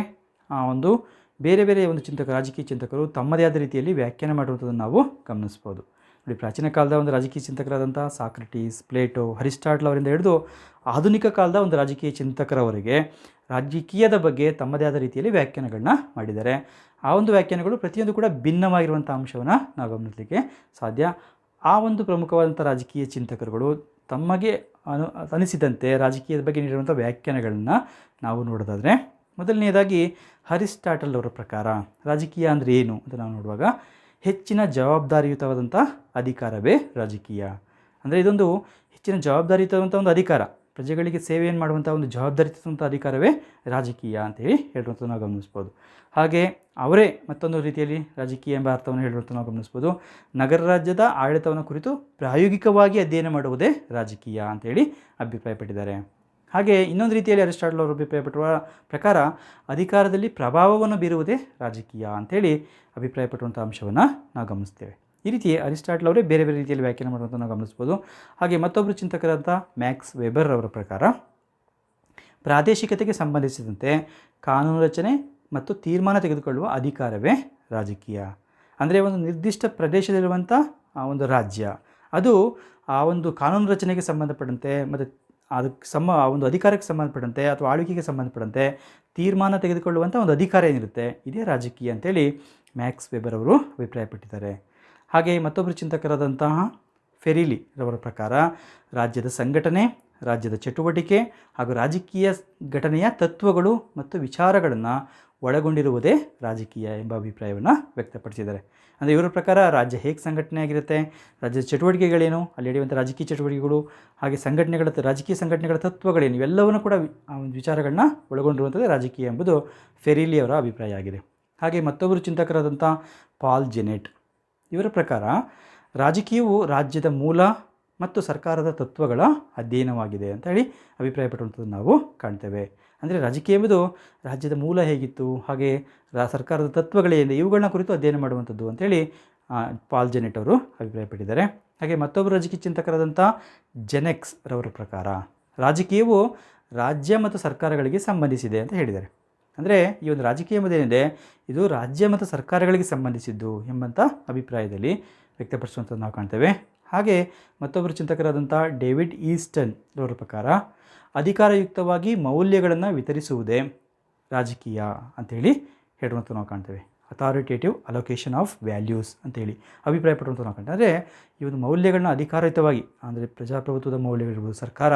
ಆ, ಒಂದು ಬೇರೆ ಬೇರೆ ಒಂದು ಚಿಂತಕ ರಾಜಕೀಯ ಚಿಂತಕರು ತಮ್ಮದೇ ಆದ ರೀತಿಯಲ್ಲಿ ವ್ಯಾಖ್ಯಾನ ಮಾಡುವಂಥದ್ದನ್ನು ನಾವು ಗಮನಿಸ್ಬೋದು. ನೋಡಿ ಪ್ರಾಚೀನ ಕಾಲದ ಒಂದು ರಾಜಕೀಯ ಚಿಂತಕರಾದಂಥ ಸಾಕ್ರಟೀಸ್ ಪ್ಲೇಟೋ ಹರಿಸ್ಟಾಟ್ಲ್ ಅವರಿಂದ ಹಿಡಿದು ಆಧುನಿಕ ಕಾಲದ ಒಂದು ರಾಜಕೀಯ ಚಿಂತಕರವರೆಗೆ ರಾಜಕೀಯದ ಬಗ್ಗೆ ತಮ್ಮದೇ ಆದ ರೀತಿಯಲ್ಲಿ ವ್ಯಾಖ್ಯಾನಗಳನ್ನ ಮಾಡಿದ್ದಾರೆ. ಆ ಒಂದು ವ್ಯಾಖ್ಯಾನಗಳು ಪ್ರತಿಯೊಂದು ಕೂಡ ಭಿನ್ನವಾಗಿರುವಂಥ ಅಂಶವನ್ನು ನಾವು ಗಮನಿಸಲಿಕ್ಕೆ ಸಾಧ್ಯ. ಆ ಒಂದು ಪ್ರಮುಖವಾದಂಥ ರಾಜಕೀಯ ಚಿಂತಕರುಗಳು ತಮಗೆ ಅನು, ಅನಿಸಿದಂತೆ ರಾಜಕೀಯದ ಬಗ್ಗೆ ನೀಡಿರುವಂಥ ವ್ಯಾಖ್ಯಾನಗಳನ್ನು ನಾವು ನೋಡೋದಾದರೆ ಮೊದಲನೆಯದಾಗಿ ಹರಿಸ್ಟಾಟಲ್ ಅವರ ಪ್ರಕಾರ ರಾಜಕೀಯ ಅಂದರೆ ಏನು ಅಂತ ನಾವು ನೋಡುವಾಗ ಹೆಚ್ಚಿನ ಜವಾಬ್ದಾರಿಯುತವಾದಂಥ ಅಧಿಕಾರವೇ ರಾಜಕೀಯ. ಅಂದರೆ ಇದೊಂದು ಹೆಚ್ಚಿನ ಜವಾಬ್ದಾರಿಯುತವಾದಂಥ ಒಂದು ಅಧಿಕಾರ. ಪ್ರಜೆಗಳಿಗೆ ಸೇವೆಯನ್ನು ಮಾಡುವಂಥ ಒಂದು ಜವಾಬ್ದಾರಿತಂಥ ಅಧಿಕಾರವೇ ರಾಜಕೀಯ ಅಂತೇಳಿ ಹೇಳುವಂಥದ್ದು ನಾವು ಗಮನಿಸ್ಬೋದು. ಹಾಗೆ ಅವರೇ ಮತ್ತೊಂದು ರೀತಿಯಲ್ಲಿ ರಾಜಕೀಯ ಎಂಬ ಅರ್ಥವನ್ನು ಹೇಳುವಂಥ ನಾವು ಗಮನಿಸ್ಬೋದು. ನಗರ ರಾಜ್ಯದ ಆಡಳಿತವನ್ನು ಕುರಿತು ಪ್ರಾಯೋಗಿಕವಾಗಿ ಅಧ್ಯಯನ ಮಾಡುವುದೇ ರಾಜಕೀಯ ಅಂತೇಳಿ ಅಭಿಪ್ರಾಯಪಟ್ಟಿದ್ದಾರೆ. ಹಾಗೆ ಇನ್ನೊಂದು ರೀತಿಯಲ್ಲಿ ಅರಿಸ್ಟಾಟಲ್ ಅವರು ಅಭಿಪ್ರಾಯಪಟ್ಟಿರುವ ಪ್ರಕಾರ ಅಧಿಕಾರದಲ್ಲಿ ಪ್ರಭಾವವನ್ನು ಬೀರುವುದೇ ರಾಜಕೀಯ ಅಂಥೇಳಿ ಅಭಿಪ್ರಾಯಪಟ್ಟುವಂಥ ಅಂಶವನ್ನು ನಾವು ಗಮನಿಸ್ತೇವೆ. ಈ ರೀತಿ ಅರಿಸ್ಟಾಟಲ್ ಅವರೇ ಬೇರೆ ಬೇರೆ ರೀತಿಯಲ್ಲಿ ವ್ಯಾಖ್ಯಾನ ಮಾಡುವಂಥ ನಾವು ಗಮನಿಸ್ಬೋದು ಹಾಗೆ ಮತ್ತೊಬ್ಬರು ಚಿಂತಕರಾದಂಥ ಮ್ಯಾಕ್ಸ್ ವೆಬರ್ ಅವರ ಪ್ರಕಾರ ಪ್ರಾದೇಶಿಕತೆಗೆ ಸಂಬಂಧಿಸಿದಂತೆ ಕಾನೂನು ರಚನೆ ಮತ್ತು ತೀರ್ಮಾನ ತೆಗೆದುಕೊಳ್ಳುವ ಅಧಿಕಾರವೇ ರಾಜಕೀಯ. ಅಂದರೆ ಒಂದು ನಿರ್ದಿಷ್ಟ ಪ್ರದೇಶದಲ್ಲಿರುವಂಥ ಆ ಒಂದು ರಾಜ್ಯ. ಅದು ಆ ಒಂದು ಕಾನೂನು ರಚನೆಗೆ ಸಂಬಂಧಪಟ್ಟಂತೆ ಮತ್ತು ಅದಕ್ಕೆ ಸಮ ಆ ಒಂದು ಅಧಿಕಾರಕ್ಕೆ ಸಂಬಂಧಪಟ್ಟಂತೆ ಅಥವಾ ಆಳ್ವಿಕೆಗೆ ಸಂಬಂಧಪಟ್ಟಂತೆ ತೀರ್ಮಾನ ತೆಗೆದುಕೊಳ್ಳುವಂಥ ಒಂದು ಅಧಿಕಾರ ಏನಿರುತ್ತೆ? ಇದೇ ರಾಜಕೀಯ ಅಂತೇಳಿ ಮ್ಯಾಕ್ಸ್ ವೆಬರ್ ಅವರು ಅಭಿಪ್ರಾಯಪಟ್ಟಿದ್ದಾರೆ. ಹಾಗೆ ಮತ್ತೊಬ್ಬರು ಚಿಂತಕರಾದಂತಹ ಫೆರಿಲಿ ರವರ ಪ್ರಕಾರ ರಾಜ್ಯದ ಸಂಘಟನೆ, ರಾಜ್ಯದ ಚಟುವಟಿಕೆ ಹಾಗೂ ರಾಜಕೀಯ ಘಟನೆಯ ತತ್ವಗಳು ಮತ್ತು ವಿಚಾರಗಳನ್ನು ಒಳಗೊಂಡಿರುವುದೇ ರಾಜಕೀಯ ಎಂಬ ಅಭಿಪ್ರಾಯವನ್ನು ವ್ಯಕ್ತಪಡಿಸಿದ್ದಾರೆ. ಅಂದರೆ ಇವರ ಪ್ರಕಾರ ರಾಜ್ಯ ಹೇಗೆ ಸಂಘಟನೆ ಆಗಿರುತ್ತೆ, ರಾಜ್ಯದ ಚಟುವಟಿಕೆಗಳೇನು, ಅಲ್ಲಿ ನಡೆಯುವಂಥ ರಾಜಕೀಯ ಚಟುವಟಿಕೆಗಳು ಹಾಗೆ ಸಂಘಟನೆಗಳ ರಾಜಕೀಯ ಸಂಘಟನೆಗಳ ತತ್ವಗಳೇನು, ಇವೆಲ್ಲವನ್ನು ಕೂಡ ವಿಚಾರಗಳನ್ನ ಒಳಗೊಂಡಿರುವಂಥದ್ದು ರಾಜಕೀಯ ಎಂಬುದು ಫೆರಿಲಿ ಅವರ ಅಭಿಪ್ರಾಯ ಆಗಿದೆ. ಹಾಗೆ ಮತ್ತೊಬ್ಬರು ಚಿಂತಕರಾದಂಥ ಪಾಲ್ ಜೆನೆಟ್ ಇವರ ಪ್ರಕಾರ ರಾಜಕೀಯವು ರಾಜ್ಯದ ಮೂಲ ಮತ್ತು ಸರ್ಕಾರದ ತತ್ವಗಳ ಅಧ್ಯಯನವಾಗಿದೆ ಅಂತ ಹೇಳಿ ಅಭಿಪ್ರಾಯಪಟ್ಟಂಥದ್ದು ನಾವು ಕಾಣ್ತೇವೆ. ಅಂದರೆ ರಾಜಕೀಯ ಎಂಬುದು ರಾಜ್ಯದ ಮೂಲ ಹೇಗಿತ್ತು, ಹಾಗೆ ರಾ, ಸರ್ಕಾರದ ತತ್ವಗಳೇನು ಇವುಗಳನ್ನ ಕುರಿತು ಅಧ್ಯಯನ ಮಾಡುವಂಥದ್ದು ಅಂತೇಳಿ ಪಾಲ್ ಜೆನೆಟ್ ಅವರು ಅಭಿಪ್ರಾಯಪಟ್ಟಿದ್ದಾರೆ. ಹಾಗೆ ಮತ್ತೊಬ್ಬರು ರಾಜಕೀಯ ಚಿಂತಕರಾದಂಥ ಜೆನೆಕ್ಸ್ ರವರ ಪ್ರಕಾರ ರಾಜಕೀಯವು ರಾಜ್ಯ ಮತ್ತು ಸರ್ಕಾರಗಳಿಗೆ ಸಂಬಂಧಿಸಿದೆ ಅಂತ ಹೇಳಿದ್ದಾರೆ. ಅಂದರೆ ಈ ಒಂದು ರಾಜಕೀಯ ಎಂಬುದೇನಿದೆ ಇದು. ರಾಜ್ಯ ಮತ್ತು ಸರ್ಕಾರಗಳಿಗೆ ಸಂಬಂಧಿಸಿದ್ದು ಎಂಬಂಥ ಅಭಿಪ್ರಾಯದಲ್ಲಿ ವ್ಯಕ್ತಪಡಿಸುವಂಥದ್ದು ನಾವು ಕಾಣ್ತೇವೆ. ಹಾಗೆ ಮತ್ತೊಬ್ಬರು ಚಿಂತಕರಾದಂಥ ಡೇವಿಡ್ ಈಸ್ಟನ್ ಅವರ ಪ್ರಕಾರ ಅಧಿಕಾರಯುಕ್ತವಾಗಿ ಮೌಲ್ಯಗಳನ್ನು ವಿತರಿಸುವುದೇ ರಾಜಕೀಯ ಅಂಥೇಳಿ ಹೇಳುವಂಥ ನಾವು ಕಾಣ್ತೇವೆ. ಅಥಾರಿಟೇಟಿವ್ ಅಲೋಕೇಶನ್ ಆಫ್ ವ್ಯಾಲ್ಯೂಸ್ ಅಂತೇಳಿ ಅಭಿಪ್ರಾಯಪಡುವಂಥ ನಾವು ಕಾಣ್ತೇವೆ. ಅಂದರೆ ಈ ಒಂದು ಮೌಲ್ಯಗಳನ್ನ ಅಧಿಕಾರಯುತವಾಗಿ ಅಂದರೆ ಪ್ರಜಾಪ್ರಭುತ್ವದ ಮೌಲ್ಯಗಳಿರ್ಬೋದು, ಸರ್ಕಾರ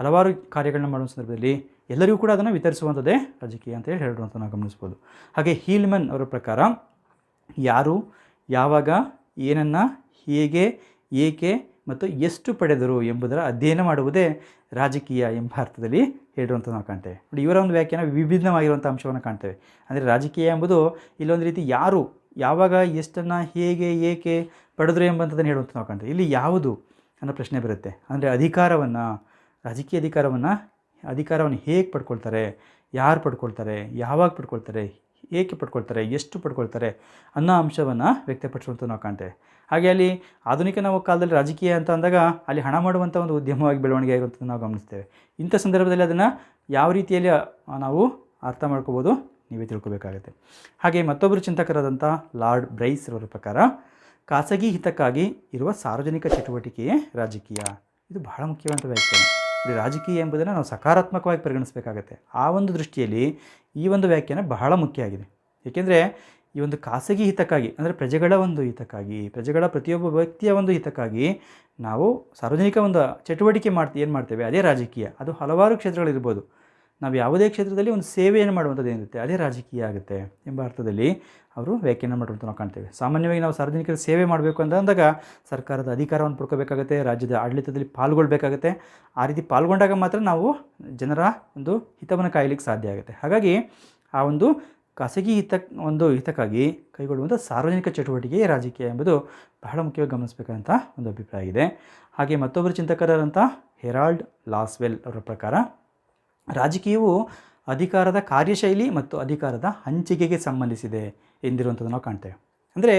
ಹಲವಾರು ಕಾರ್ಯಗಳನ್ನ ಮಾಡುವ ಸಂದರ್ಭದಲ್ಲಿ ಎಲ್ಲರಿಗೂ ಕೂಡ ಅದನ್ನು ವಿತರಿಸುವಂಥದ್ದೇ ರಾಜಕೀಯ ಅಂತ ಹೇಳಿ ಹೇಳುವಂಥ ನಾವು ಗಮನಿಸ್ಬೋದು. ಹಾಗೆ ಹೀಲ್ಮನ್ ಅವರ ಪ್ರಕಾರ ಯಾರು, ಯಾವಾಗ, ಏನನ್ನು, ಹೇಗೆ, ಏಕೆ ಮತ್ತು ಎಷ್ಟು ಪಡೆದರು ಎಂಬುದರ ಅಧ್ಯಯನ ಮಾಡುವುದೇ ರಾಜಕೀಯ ಎಂಬ ಅರ್ಥದಲ್ಲಿ ಹೇಳಿರುವಂಥ ನಾವು ಕಾಣ್ತೇವೆ. ನೋಡಿ, ಇವರ ಒಂದು ವ್ಯಾಖ್ಯಾನ ವಿಭಿನ್ನವಾಗಿರುವಂಥ ಅಂಶವನ್ನು ಕಾಣ್ತೇವೆ. ಅಂದರೆ ರಾಜಕೀಯ ಎಂಬುದು ಇಲ್ಲೊಂದು ರೀತಿ ಯಾರು, ಯಾವಾಗ, ಎಷ್ಟನ್ನು, ಹೇಗೆ, ಏಕೆ ಪಡೆದರು ಎಂಬಂಥದ್ದನ್ನು ಹೇಳುವಂಥ ನಾವು ಕಾಣ್ತೇವೆ. ಇಲ್ಲಿ ಯಾವುದು ಅನ್ನೋ ಪ್ರಶ್ನೆ ಬರುತ್ತೆ. ಅಂದರೆ ಅಧಿಕಾರವನ್ನು, ರಾಜಕೀಯ ಅಧಿಕಾರವನ್ನು ಅಧಿಕಾರವನ್ನು ಹೇಗೆ ಪಡ್ಕೊಳ್ತಾರೆ, ಯಾರು ಪಡ್ಕೊಳ್ತಾರೆ, ಯಾವಾಗ ಪಡ್ಕೊಳ್ತಾರೆ, ಏಕೆ ಪಡ್ಕೊಳ್ತಾರೆ, ಎಷ್ಟು ಪಡ್ಕೊಳ್ತಾರೆ ಅನ್ನೋ ಅಂಶವನ್ನು ವ್ಯಕ್ತಪಡಿಸುವಂಥ ನಾವು ಕಾಣ್ತೇವೆ. ಹಾಗೆ ಅಲ್ಲಿ ಆಧುನಿಕ ನಾವು ಕಾಲದಲ್ಲಿ ರಾಜಕೀಯ ಅಂತ ಅಂದಾಗ ಅಲ್ಲಿ ಹಣ ಮಾಡುವಂಥ ಒಂದು ಉದ್ಯಮವಾಗಿ ಬೆಳವಣಿಗೆ ಆಗಿರುವಂಥದ್ದು ನಾವು ಗಮನಿಸ್ತೇವೆ. ಇಂಥ ಸಂದರ್ಭದಲ್ಲಿ ಅದನ್ನು ಯಾವ ರೀತಿಯಲ್ಲಿ ನಾವು ಅರ್ಥ ಮಾಡ್ಕೋಬೋದು ನೀವೇ ತಿಳ್ಕೊಬೇಕಾಗುತ್ತೆ. ಹಾಗೆ ಮತ್ತೊಬ್ಬರು ಚಿಂತಕರಾದಂಥ ಲಾರ್ಡ್ ಬ್ರೈಸ್ ಅವರ ಪ್ರಕಾರ ಖಾಸಗಿ ಹಿತಕ್ಕಾಗಿ ಇರುವ ಸಾರ್ವಜನಿಕ ಚಟುವಟಿಕೆಯೇ ರಾಜಕೀಯ. ಇದು ಬಹಳ ಮುಖ್ಯವಾದ ವ್ಯಾಖ್ಯಾನ. ಇದು ರಾಜಕೀಯ ಎಂಬುದನ್ನು ನಾವು ಸಕಾರಾತ್ಮಕವಾಗಿ ಪರಿಗಣಿಸಬೇಕಾಗತ್ತೆ. ಆ ಒಂದು ದೃಷ್ಟಿಯಲ್ಲಿ ಈ ಒಂದು ವ್ಯಾಖ್ಯಾನ ಬಹಳ ಮುಖ್ಯ ಆಗಿದೆ. ಏಕೆಂದರೆ ಈ ಒಂದು ಖಾಸಗಿ ಹಿತಕ್ಕಾಗಿ, ಅಂದರೆ ಪ್ರಜೆಗಳ ಒಂದು ಹಿತಕ್ಕಾಗಿ, ಪ್ರಜೆಗಳ ಪ್ರತಿಯೊಬ್ಬ ವ್ಯಕ್ತಿಯ ಒಂದು ಹಿತಕ್ಕಾಗಿ ನಾವು ಸಾರ್ವಜನಿಕ ಒಂದು ಚಟುವಟಿಕೆ ಮಾಡ್ತೀವಿ ಏನು ಮಾಡ್ತೇವೆ? ಅದೇ ರಾಜಕೀಯ. ಅದು ಹಲವಾರು ಕ್ಷೇತ್ರಗಳಿರ್ಬೋದು. ನಾವು ಯಾವುದೇ ಕ್ಷೇತ್ರದಲ್ಲಿ ಒಂದು ಸೇವೆಯನ್ನು ಮಾಡುವಂಥದ್ದು ಏನಿರುತ್ತೆ, ಅದೇ ರಾಜಕೀಯ ಆಗುತ್ತೆ ಎಂಬ ಅರ್ಥದಲ್ಲಿ ಅವರು ವ್ಯಾಖ್ಯಾನ ಮಾಡುವಂಥ ನಾವು ಕಾಣ್ತೇವೆ. ಸಾಮಾನ್ಯವಾಗಿ ನಾವು ಸಾರ್ವಜನಿಕರ ಸೇವೆ ಮಾಡಬೇಕು ಅಂತ ಅಂದಾಗ ಸರ್ಕಾರದ ಅಧಿಕಾರವನ್ನು ಪಡ್ಕೋಬೇಕಾಗುತ್ತೆ, ರಾಜ್ಯದ ಆಡಳಿತದಲ್ಲಿ ಪಾಲ್ಗೊಳ್ಬೇಕಾಗುತ್ತೆ. ಆ ರೀತಿ ಪಾಲ್ಗೊಂಡಾಗ ಮಾತ್ರ ನಾವು ಜನರ ಒಂದು ಹಿತವನ್ನು ಕಾಯಲಿಕ್ಕೆ ಸಾಧ್ಯ ಆಗುತ್ತೆ. ಹಾಗಾಗಿ ಆ ಒಂದು ಖಾಸಗಿ ಹಿತ, ಒಂದು ಹಿತಕ್ಕಾಗಿ ಕೈಗೊಳ್ಳುವಂಥ ಸಾರ್ವಜನಿಕ ಚಟುವಟಿಕೆ ರಾಜಕೀಯ ಎಂಬುದು ಬಹಳ ಮುಖ್ಯವಾಗಿ ಗಮನಿಸಬೇಕಾದಂಥ ಒಂದು ಅಭಿಪ್ರಾಯ ಇದೆ ಹಾಗೆ ಮತ್ತೊಬ್ಬರು ಚಿಂತಕರಾದಂಥ ಹೆರಾಲ್ಡ್ ಲಾಸ್ವೆಲ್ ಅವರ ಪ್ರಕಾರ ರಾಜಕೀಯವು ಅಧಿಕಾರದ ಕಾರ್ಯಶೈಲಿ ಮತ್ತು ಅಧಿಕಾರದ ಹಂಚಿಕೆಗೆ ಸಂಬಂಧಿಸಿದೆ ಎಂದಿರುವಂಥದ್ದು ನಾವು ಕಾಣ್ತೇವೆ. ಅಂದರೆ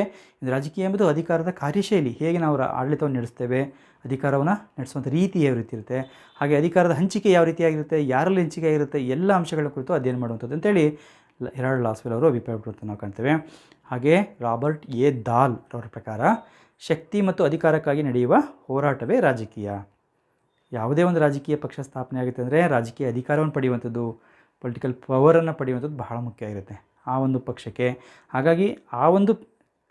ರಾಜಕೀಯ ಎಂಬುದು ಅಧಿಕಾರದ ಕಾರ್ಯಶೈಲಿ, ಹೇಗೆ ನಾವು ಆಡಳಿತವನ್ನು ನಡೆಸ್ತೇವೆ, ಅಧಿಕಾರವನ್ನು ನಡೆಸುವಂಥ ರೀತಿ ಯಾವ ರೀತಿ ಇರುತ್ತೆ, ಹಾಗೆ ಅಧಿಕಾರದ ಹಂಚಿಕೆ ಯಾವ ರೀತಿಯಾಗಿರುತ್ತೆ ಯಾರಲ್ಲಿ ಹಂಚಿಕೆ ಆಗಿರುತ್ತೆ, ಎಲ್ಲ ಅಂಶಗಳ ಕುರಿತು ಅಧ್ಯಯನ ಮಾಡುವಂಥದ್ದು ಅಂತೇಳಿ ಹೆರಾಲ್ಡ್ ಲಾಸ್ವೆಲ್ ಅವರು ಅಭಿಪ್ರಾಯಪಡುವಂಥ ನಾವು ಕಾಣ್ತೇವೆ. ಹಾಗೆ ರಾಬರ್ಟ್ ಎ. ದಾಲ್ ಅವರ ಪ್ರಕಾರ, ಶಕ್ತಿ ಮತ್ತು ಅಧಿಕಾರಕ್ಕಾಗಿ ನಡೆಯುವ ಹೋರಾಟವೇ ರಾಜಕೀಯ. ಯಾವುದೇ ಒಂದು ರಾಜಕೀಯ ಪಕ್ಷ ಸ್ಥಾಪನೆ ಆಗುತ್ತೆ ಅಂದರೆ ರಾಜಕೀಯ ಅಧಿಕಾರವನ್ನು ಪಡೆಯುವಂಥದ್ದು ಪೊಲಿಟಿಕಲ್ ಪವರನ್ನು ಪಡೆಯುವಂಥದ್ದು ಬಹಳ ಮುಖ್ಯ ಆಗಿರುತ್ತೆ ಆ ಒಂದು ಪಕ್ಷಕ್ಕೆ. ಹಾಗಾಗಿ ಆ ಒಂದು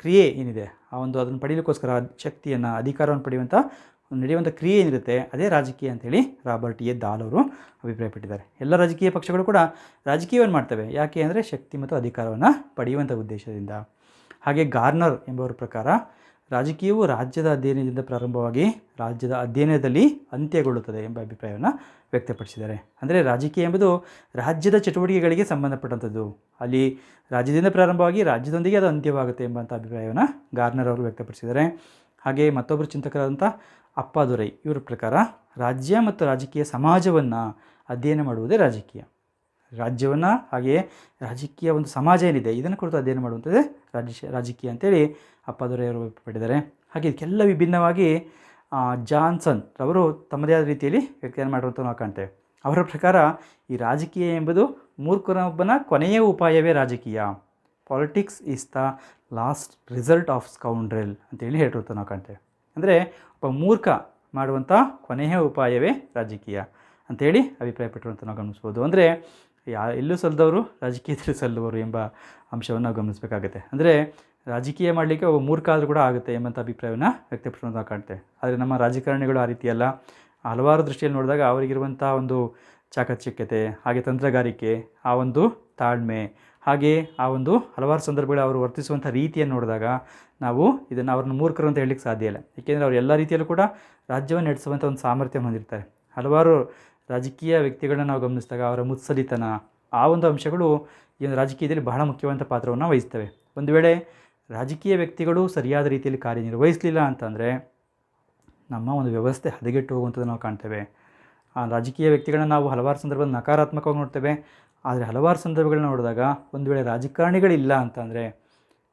ಕ್ರಿಯೆ ಏನಿದೆ, ಆ ಒಂದು ಅದನ್ನು ಪಡೆಯಲಿಕ್ಕೋಸ್ಕರ ಶಕ್ತಿಯನ್ನು, ಅಧಿಕಾರವನ್ನು ಪಡೆಯುವಂಥ ನಡೆಯುವಂಥ ಕ್ರಿಯೆ ಏನಿರುತ್ತೆ, ಅದೇ ರಾಜಕೀಯ ಅಂತೇಳಿ ರಾಬರ್ಟ್ ಎ. ದಾಲ್ ಅವರು ಅಭಿಪ್ರಾಯಪಟ್ಟಿದ್ದಾರೆ. ಎಲ್ಲ ರಾಜಕೀಯ ಪಕ್ಷಗಳು ಕೂಡ ರಾಜಕೀಯವನ್ನು ಮಾಡ್ತವೆ. ಯಾಕೆ ಅಂದರೆ ಶಕ್ತಿ ಮತ್ತು ಅಧಿಕಾರವನ್ನು ಪಡೆಯುವಂಥ ಉದ್ದೇಶದಿಂದ. ಹಾಗೆ ಗಾರ್ನರ್ ಎಂಬವರ ಪ್ರಕಾರ ರಾಜಕೀಯವು ರಾಜ್ಯದ ಅಧ್ಯಯನದಿಂದ ಪ್ರಾರಂಭವಾಗಿ ರಾಜ್ಯದ ಅಧ್ಯಯನದಲ್ಲಿ ಅಂತ್ಯಗೊಳ್ಳುತ್ತದೆ ಎಂಬ ಅಭಿಪ್ರಾಯವನ್ನು ವ್ಯಕ್ತಪಡಿಸಿದ್ದಾರೆ. ಅಂದರೆ ರಾಜಕೀಯ ಎಂಬುದು ರಾಜ್ಯದ ಚಟುವಟಿಕೆಗಳಿಗೆ ಸಂಬಂಧಪಟ್ಟಂಥದ್ದು. ಅಲ್ಲಿ ರಾಜ್ಯದಿಂದ ಪ್ರಾರಂಭವಾಗಿ ರಾಜ್ಯದೊಂದಿಗೆ ಅದು ಅಂತ್ಯವಾಗುತ್ತೆ ಎಂಬಂಥ ಅಭಿಪ್ರಾಯವನ್ನು ಗಾರ್ನರ್ ಅವರು ವ್ಯಕ್ತಪಡಿಸಿದ್ದಾರೆ. ಹಾಗೆ ಮತ್ತೊಬ್ಬರು ಚಿಂತಕರಾದಂಥ ಅಪ್ಪಾದುರೈ, ಇವರ ಪ್ರಕಾರ ರಾಜ್ಯ ಮತ್ತು ರಾಜಕೀಯ ಸಮಾಜವನ್ನು ಅಧ್ಯಯನ ಮಾಡುವುದೇ ರಾಜಕೀಯ. ರಾಜ್ಯವನ್ನು ಹಾಗೆಯೇ ರಾಜಕೀಯ ಒಂದು ಸಮಾಜ ಏನಿದೆ, ಇದನ್ನು ಕುರಿತು ಅಧ್ಯಯನ ಮಾಡುವಂಥದ್ದು ರಾಜ್ಯ ರಾಜಕೀಯ ಅಂತೇಳಿ ಅಪ್ಪಾದೊರೆಯವರು ಅಭಿಪ್ರಾಯಪಟ್ಟಿದ್ದಾರೆ ಹಾಗೆ ಇದಕ್ಕೆಲ್ಲ ವಿಭಿನ್ನವಾಗಿ ಜಾನ್ಸನ್ ರವರು ತಮ್ಮದೇ ಆದ ರೀತಿಯಲ್ಲಿ ವ್ಯಕ್ತಿಯನ್ನು ಮಾಡಿರುವಂಥ ನಾವು ಕಾಣ್ತೇವೆ. ಅವರ ಪ್ರಕಾರ ಈ ರಾಜಕೀಯ ಎಂಬುದು ಮೂರ್ಖನೊಬ್ಬನ ಕೊನೆಯ ಉಪಾಯವೇ ರಾಜಕೀಯ. Politics is the last result of scoundrel ಅಂತೇಳಿ ಹೇಳಿರುವಂಥ ನಾವು ಕಾಣ್ತೇವೆ. ಅಂದರೆ ಒಬ್ಬ ಮೂರ್ಖ ಮಾಡುವಂಥ ಕೊನೆಯ ಉಪಾಯವೇ ರಾಜಕೀಯ ಅಂಥೇಳಿ ಅಭಿಪ್ರಾಯಪಟ್ಟಿರುವಂಥ ನಾವು ಗಮನಿಸ್ಬೋದು. ಅಂದರೆ ಯಾ ಎಲ್ಲೂ ಸಲ್ಲದವರು ರಾಜಕೀಯದಲ್ಲಿ ಸಲ್ಲುವರು ಎಂಬ ಅಂಶವನ್ನು ನಾವು ಗಮನಿಸಬೇಕಾಗುತ್ತೆ. ಅಂದರೆ ರಾಜಕೀಯ ಮಾಡಲಿಕ್ಕೆ ಒಬ್ಬ ಮೂರ್ಖಾದರೂ ಕೂಡ ಆಗುತ್ತೆ ಎಂಬಂಥ ಅಭಿಪ್ರಾಯವನ್ನು ವ್ಯಕ್ತಪಡಿಸೋದು ನಾವು ಕಾಣ್ತೇವೆ. ಆದರೆ ನಮ್ಮ ರಾಜಕಾರಣಿಗಳು ಆ ರೀತಿಯಲ್ಲ. ಹಲವಾರು ದೃಷ್ಟಿಯಲ್ಲಿ ನೋಡಿದಾಗ ಅವರಿಗಿರುವಂಥ ಒಂದು ಚಾಕಚಕ್ಯತೆ, ಹಾಗೆ ತಂತ್ರಗಾರಿಕೆ, ಆ ಒಂದು ತಾಳ್ಮೆ, ಹಾಗೆ ಆ ಒಂದು ಹಲವಾರು ಸಂದರ್ಭಗಳು ಅವರು ವರ್ತಿಸುವಂಥ ರೀತಿಯನ್ನು ನೋಡಿದಾಗ ನಾವು ಇದನ್ನು ಅವ್ರನ್ನ ಮೂರ್ಖರು ಅಂತ ಹೇಳಲಿಕ್ಕೆ ಸಾಧ್ಯ ಇಲ್ಲ. ಏಕೆಂದರೆ ಅವರು ಎಲ್ಲ ರೀತಿಯಲ್ಲೂ ಕೂಡ ರಾಜ್ಯವನ್ನು ನಡೆಸುವಂಥ ಒಂದು ಸಾಮರ್ಥ್ಯ ಹೊಂದಿರ್ತಾರೆ. ಹಲವಾರು ರಾಜಕೀಯ ವ್ಯಕ್ತಿಗಳನ್ನ ನಾವು ಗಮನಿಸಿದಾಗ ಅವರ ಮುತ್ಸಲಿತನ, ಆ ಒಂದು ಅಂಶಗಳು ಈ ಒಂದು ರಾಜಕೀಯದಲ್ಲಿ ಬಹಳ ಮುಖ್ಯವಾದಂಥ ಪಾತ್ರವನ್ನು ವಹಿಸ್ತವೆ. ಒಂದು ವೇಳೆ ರಾಜಕೀಯ ವ್ಯಕ್ತಿಗಳು ಸರಿಯಾದ ರೀತಿಯಲ್ಲಿ ಕಾರ್ಯನಿರ್ವಹಿಸಲಿಲ್ಲ ಅಂತಂದರೆ ನಮ್ಮ ಒಂದು ವ್ಯವಸ್ಥೆ ಹದಗೆಟ್ಟು ಹೋಗುವಂಥದ್ದು ನಾವು ಕಾಣ್ತೇವೆ. ಆ ರಾಜಕೀಯ ವ್ಯಕ್ತಿಗಳನ್ನ ನಾವು ಹಲವಾರು ಸಂದರ್ಭದಲ್ಲಿ ನಕಾರಾತ್ಮಕವಾಗಿ ನೋಡ್ತೇವೆ. ಆದರೆ ಹಲವಾರು ಸಂದರ್ಭಗಳನ್ನ ನೋಡಿದಾಗ ಒಂದು ವೇಳೆ ರಾಜಕಾರಣಿಗಳಿಲ್ಲ ಅಂತಂದರೆ,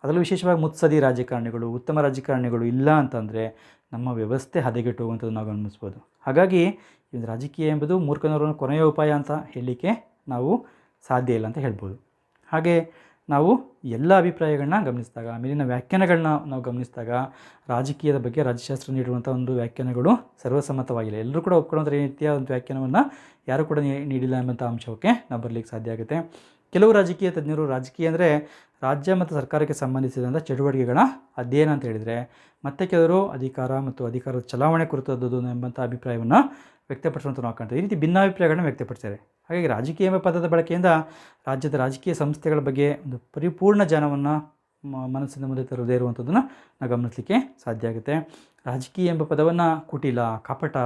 ಅದರಲ್ಲೂ ವಿಶೇಷವಾಗಿ ಮುತ್ಸದಿ ರಾಜಕಾರಣಿಗಳು, ಉತ್ತಮ ರಾಜಕಾರಣಿಗಳು ಇಲ್ಲ ಅಂತಂದರೆ ನಮ್ಮ ವ್ಯವಸ್ಥೆ ಹದಗೆಟ್ಟು ಹೋಗುವಂಥದ್ದು ನಾವು ಗಮನಿಸ್ಬೋದು. ಹಾಗಾಗಿ ಒಂದು ರಾಜಕೀಯ ಎಂಬುದು ಮೂರ್ಖನವರನ್ನು ಕೊನೆಯ ಉಪಾಯ ಅಂತ ಹೇಳಲಿಕ್ಕೆ ನಾವು ಸಾಧ್ಯ ಇಲ್ಲ ಅಂತ ಹೇಳ್ಬೋದು. ಹಾಗೆ ನಾವು ಎಲ್ಲ ಅಭಿಪ್ರಾಯಗಳನ್ನ ಗಮನಿಸಿದಾಗ, ಮೇಲಿನ ವ್ಯಾಖ್ಯಾನಗಳನ್ನ ನಾವು ಗಮನಿಸಿದಾಗ, ರಾಜಕೀಯದ ಬಗ್ಗೆ ರಾಜ್ಯಶಾಸ್ತ್ರ ನೀಡುವಂಥ ಒಂದು ವ್ಯಾಖ್ಯಾನಗಳು ಸರ್ವಸಮ್ಮತವಾಗಿಲ್ಲ. ಎಲ್ಲರೂ ಕೂಡ ಒಪ್ಕೊಳ್ಳೋಂಥ ರೀತಿಯ ಒಂದು ವ್ಯಾಖ್ಯಾನವನ್ನು ಯಾರೂ ಕೂಡ ನೀಡಿಲ್ಲ ಎಂಬಂಥ ಅಂಶಕ್ಕೆ ನಾವು ಬರಲಿಕ್ಕೆ ಸಾಧ್ಯ ಆಗುತ್ತೆ. ಕೆಲವು ರಾಜಕೀಯ ತಜ್ಞರು ರಾಜಕೀಯ ಅಂದರೆ ರಾಜ್ಯ ಮತ್ತು ಸರ್ಕಾರಕ್ಕೆ ಸಂಬಂಧಿಸಿದಂಥ ಚಟುವಟಿಕೆಗಳ ಅಧ್ಯಯನ ಅಂತ ಹೇಳಿದರೆ, ಮತ್ತೆ ಕೆಲವರು ಅಧಿಕಾರ ಮತ್ತು ಅಧಿಕಾರದ ಚಲಾವಣೆ ಕುರಿತದ್ದು ಎಂಬಂಥ ಅಭಿಪ್ರಾಯವನ್ನು ವ್ಯಕ್ತಪಡಿಸುವಂಥ ನಾವು ಕಾಣ್ತೀವಿ. ಈ ರೀತಿ ಭಿನ್ನಾಭಿಪ್ರಾಯಗಳನ್ನ ವ್ಯಕ್ತಪಡಿಸ್ತಾರೆ ಹಾಗಾಗಿ ರಾಜಕೀಯ ಎಂಬ ಪದದ ಬಳಕೆಯಿಂದ ರಾಜ್ಯದ ರಾಜಕೀಯ ಸಂಸ್ಥೆಗಳ ಬಗ್ಗೆ ಒಂದು ಪರಿಪೂರ್ಣ ಜ್ಞಾನವನ್ನು ಮನಸ್ಸಿನ ಮುಂದೆ ತರದೇ ಇರುವಂಥದ್ದನ್ನು ನಾವು ಗಮನಿಸಲಿಕ್ಕೆ ಸಾಧ್ಯ ಆಗುತ್ತೆ. ರಾಜಕೀಯ ಎಂಬ ಪದವನ್ನು ಕುಟಿಲ, ಕಪಟ,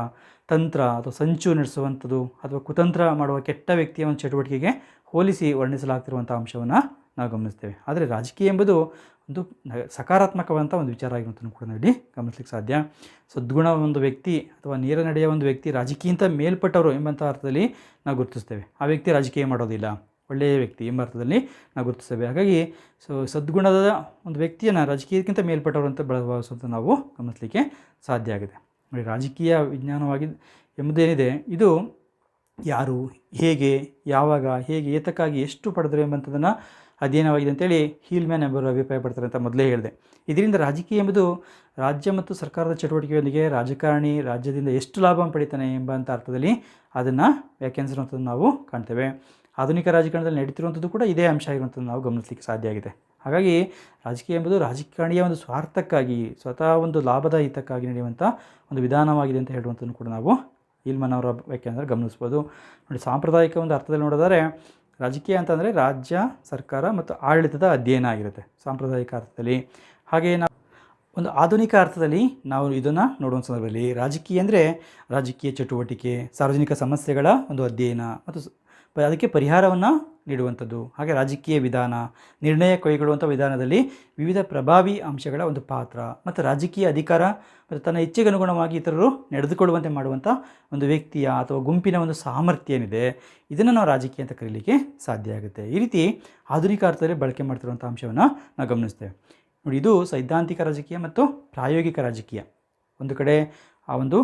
ತಂತ್ರ ಅಥವಾ ಸಂಚು ನಡೆಸುವಂಥದ್ದು ಅಥವಾ ಕುತಂತ್ರ ಮಾಡುವ ಕೆಟ್ಟ ವ್ಯಕ್ತಿಯ ಒಂದು ಚಟುವಟಿಕೆಗೆ ಹೋಲಿಸಿ ವರ್ಣಿಸಲಾಗ್ತಿರುವಂಥ ಅಂಶವನ್ನು ನಾವು ಗಮನಿಸ್ತೇವೆ. ಆದರೆ ರಾಜಕೀಯ ಎಂಬುದು ಒಂದು ಸಕಾರಾತ್ಮಕವಾದಂಥ ಒಂದು ವಿಚಾರ ಆಗಿರುವಂಥದ್ದು ಕೂಡ ನಾವಿಲ್ಲಿ ಗಮನಿಸಲಿಕ್ಕೆ ಸಾಧ್ಯ. ಸದ್ಗುಣ ಒಂದು ವ್ಯಕ್ತಿ ಅಥವಾ ನೇರ ನಡೆಯ ಒಂದು ವ್ಯಕ್ತಿ ರಾಜಕೀಯಕ್ಕಿಂತ ಮೇಲ್ಪಟ್ಟವರು ಎಂಬಂಥ ಅರ್ಥದಲ್ಲಿ ನಾವು ಗುರುತಿಸ್ತೇವೆ. ಆ ವ್ಯಕ್ತಿ ರಾಜಕೀಯ ಮಾಡೋದಿಲ್ಲ. ಒಳ್ಳೆಯ ವ್ಯಕ್ತಿ ಎಂಬ ಅರ್ಥದಲ್ಲಿ ನಾವು ಗುರುತಿಸ್ತೇವೆ. ಹಾಗಾಗಿ ಸೊ, ಸದ್ಗುಣದ ಒಂದು ವ್ಯಕ್ತಿಯನ್ನು ರಾಜಕೀಯಕ್ಕಿಂತ ಮೇಲ್ಪಟ್ಟವರು ಅಂತ ಭಾವಿಸುವಂಥ ನಾವು ಗಮನಿಸಲಿಕ್ಕೆ ಸಾಧ್ಯ ಆಗಿದೆ. ನೋಡಿ, ರಾಜಕೀಯ ವಿಜ್ಞಾನವಾಗಿ ಎಂಬುದೇನಿದೆ, ಇದು ಯಾರು, ಹೇಗೆ, ಯಾವಾಗ, ಹೇಗೆ, ಏತಕ್ಕಾಗಿ ಎಷ್ಟು ಪಡೆದರು ಎಂಬಂಥದ್ದನ್ನು ಅಧ್ಯಯನವಾಗಿದೆ ಅಂತೇಳಿ ಹೀಲ್ಮ್ಯಾನ್ ಎಂಬರು ಅಭಿಪ್ರಾಯ ಪಡ್ತಾರೆ ಅಂತ ಮೊದಲೇ ಹೇಳಿದೆ. ಇದರಿಂದ ರಾಜಕೀಯ ಎಂಬುದು ರಾಜ್ಯ ಮತ್ತು ಸರ್ಕಾರದ ಚಟುವಟಿಕೆಯೊಂದಿಗೆ ರಾಜಕಾರಣಿ ರಾಜ್ಯದಿಂದ ಎಷ್ಟು ಲಾಭವನ್ನು ಪಡಿತಾನೆ ಎಂಬಂಥ ಅರ್ಥದಲ್ಲಿ ಅದನ್ನು ವ್ಯಾಖ್ಯಾನಿಸಿರುವಂಥದ್ದು ನಾವು ಕಾಣ್ತೇವೆ. ಆಧುನಿಕ ರಾಜಕಾರಣದಲ್ಲಿ ನಡೀತಿರುವಂಥದ್ದು ಕೂಡ ಇದೇ ಅಂಶ ಆಗಿರುವಂಥದ್ದು ನಾವು ಗಮನಿಸಲಿಕ್ಕೆ ಸಾಧ್ಯ ಆಗಿದೆ. ಹಾಗಾಗಿ ರಾಜಕೀಯ ಎಂಬುದು ರಾಜಕಾರಣಿಯ ಒಂದು ಸ್ವಾರ್ಥಕ್ಕಾಗಿ, ಸ್ವತಃ ಒಂದು ಲಾಭದ ಹಿತಕ್ಕಾಗಿ ನಡೆಯುವಂಥ ಒಂದು ವಿಧಾನವಾಗಿದೆ ಅಂತ ಹೇಳುವಂಥದ್ದು ಕೂಡ ನಾವು ಇಲ್ಮನ್ ಅವರ ವ್ಯಾಖ್ಯಾನದಲ್ಲಿ ಗಮನಿಸ್ಬೋದು. ನೋಡಿ, ಸಾಂಪ್ರದಾಯಿಕ ಒಂದು ಅರ್ಥದಲ್ಲಿ ನೋಡಿದರೆ ರಾಜಕೀಯ ಅಂತಂದರೆ ರಾಜ್ಯ, ಸರ್ಕಾರ ಮತ್ತು ಆಡಳಿತದ ಅಧ್ಯಯನ ಆಗಿರುತ್ತೆ ಸಾಂಪ್ರದಾಯಿಕ ಅರ್ಥದಲ್ಲಿ. ಹಾಗೆಯೇ ನಾವು ಒಂದು ಆಧುನಿಕ ಅರ್ಥದಲ್ಲಿ ನಾವು ಇದನ್ನು ನೋಡುವಂಥ ಸಂದರ್ಭದಲ್ಲಿ ರಾಜಕೀಯ ಅಂದರೆ ರಾಜಕೀಯ ಚಟುವಟಿಕೆ, ಸಾರ್ವಜನಿಕ ಸಮಸ್ಯೆಗಳ ಒಂದು ಅಧ್ಯಯನ ಮತ್ತು ಅದಕ್ಕೆ ಪರಿಹಾರವನ್ನು ನೀಡುವಂಥದ್ದು. ಹಾಗೆ ರಾಜಕೀಯ ವಿಧಾನ, ನಿರ್ಣಯ ಕೈಗೊಳ್ಳುವಂಥ ವಿಧಾನದಲ್ಲಿ ವಿವಿಧ ಪ್ರಭಾವಿ ಅಂಶಗಳ ಒಂದು ಪಾತ್ರ ಮತ್ತು ರಾಜಕೀಯ ಅಧಿಕಾರ ಮತ್ತು ತನ್ನ ಇಚ್ಛೆಗೆ ಅನುಗುಣವಾಗಿ ಇತರರು ನಡೆದುಕೊಳ್ಳುವಂತೆ ಮಾಡುವಂಥ ಒಂದು ವ್ಯಕ್ತಿಯ ಅಥವಾ ಗುಂಪಿನ ಒಂದು ಸಾಮರ್ಥ್ಯ ಏನಿದೆ, ಇದನ್ನು ನಾವು ರಾಜಕೀಯ ಅಂತ ಕರೀಲಿಕ್ಕೆ ಸಾಧ್ಯ ಆಗುತ್ತೆ. ಈ ರೀತಿ ಆಧುನಿಕ ಅರ್ಥದಲ್ಲಿ ಬಳಕೆ ಮಾಡ್ತಿರುವಂಥ ಅಂಶವನ್ನು ನಾವು ಗಮನಿಸ್ತೇವೆ. ನೋಡಿ, ಇದು ಸೈದ್ಧಾಂತಿಕ ರಾಜಕೀಯ ಮತ್ತು ಪ್ರಾಯೋಗಿಕ ರಾಜಕೀಯ. ಒಂದು ಕಡೆ ಆ ಒಂದು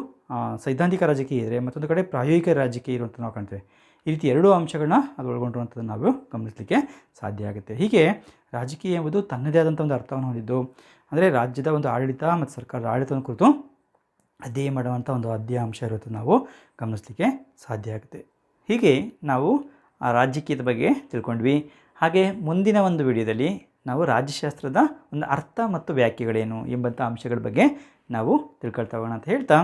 ಸೈದ್ಧಾಂತಿಕ ರಾಜಕೀಯ ಇದ್ದರೆ ಮತ್ತೊಂದು ಕಡೆ ಪ್ರಾಯೋಗಿಕ ರಾಜಕೀಯ ಇರುವಂಥ ನಾವು ಕಾಣ್ತೇವೆ. ಈ ರೀತಿ ಎರಡೂ ಅಂಶಗಳನ್ನ ಅದು ಒಳಗೊಂಡಿರುವಂಥದ್ದನ್ನು ನಾವು ಗಮನಿಸಲಿಕ್ಕೆ ಸಾಧ್ಯ ಆಗುತ್ತೆ. ಹೀಗೆ ರಾಜಕೀಯ ಎಂಬುದು ತನ್ನದೇ ಆದಂಥ ಒಂದು ಅರ್ಥವನ್ನು ಹೊಂದಿದ್ದು, ಅಂದರೆ ರಾಜ್ಯದ ಒಂದು ಆಡಳಿತ ಮತ್ತು ಸರ್ಕಾರದ ಆಡಳಿತವನ್ನು ಕುರಿತು ಅಧ್ಯಯನ ಮಾಡುವಂಥ ಒಂದು ಅಧ್ಯಯ ಅಂಶ ಇರುವಂಥದ್ದು ನಾವು ಗಮನಿಸಲಿಕ್ಕೆ ಸಾಧ್ಯ ಆಗುತ್ತೆ. ಹೀಗೆ ನಾವು ಆ ರಾಜಕೀಯದ ಬಗ್ಗೆ ತಿಳ್ಕೊಂಡ್ವಿ. ಹಾಗೆ ಮುಂದಿನ ಒಂದು ವಿಡಿಯೋದಲ್ಲಿ ನಾವು ರಾಜ್ಯಶಾಸ್ತ್ರದ ಒಂದು ಅರ್ಥ ಮತ್ತು ವ್ಯಾಖ್ಯೆಗಳೇನು ಎಂಬಂಥ ಅಂಶಗಳ ಬಗ್ಗೆ ನಾವು ತಿಳ್ಕೊಳ್ತಾ ಹೋಗೋಣ ಅಂತ ಹೇಳ್ತಾ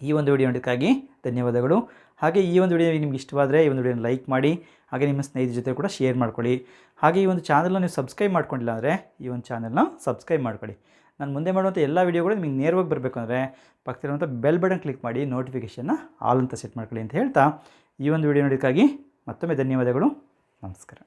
ಈ ಒಂದು ವಿಡಿಯೋ ನೋಡೋದಕ್ಕಾಗಿ ಧನ್ಯವಾದಗಳು. ಹಾಗೆ ಈ ಒಂದು ವಿಡಿಯೋ ನಿಮ್ಗೆ ಇಷ್ಟವಾದರೆ ಈ ಒಂದು ವಿಡಿಯೋನ ಲೈಕ್ ಮಾಡಿ, ಹಾಗೆ ನಿಮ್ಮ ಸ್ನೇಹಿತರ ಜೊತೆ ಕೂಡ ಶೇರ್ ಮಾಡ್ಕೊಳ್ಳಿ. ಹಾಗೆ ಈ ಒಂದು ಚಾನಲ್ನ ನೀವು ಸಬ್ಸ್ಕ್ರೈಬ್ ಮಾಡ್ಕೊಂಡಿಲ್ಲ ಅಂದರೆ ಈ ಒಂದು ಚಾನಲ್ನ ಸಬ್ಸ್ಕ್ರೈಬ್ ಮಾಡ್ಕೊಳ್ಳಿ. ನಾನು ಮುಂದೆ ಮಾಡುವಂಥ ಎಲ್ಲ ವೀಡಿಯೋಗಳು ನಿಮಗೆ ನೇರವಾಗಿ ಬರಬೇಕು ಅಂದರೆ ಪಕ್ಕದಿರುವಂಥ ಬೆಲ್ ಬಟನ್ ಕ್ಲಿಕ್ ಮಾಡಿ ನೋಟಿಫಿಕೇಷನ್ನ ಆಲ್ ಅಂತ ಸೆಟ್ ಮಾಡ್ಕೊಳ್ಳಿ ಅಂತ ಹೇಳ್ತಾ ಈ ಒಂದು ವಿಡಿಯೋ ನೋಡೋದಕ್ಕಾಗಿ ಮತ್ತೊಮ್ಮೆ ಧನ್ಯವಾದಗಳು. ನಮಸ್ಕಾರ.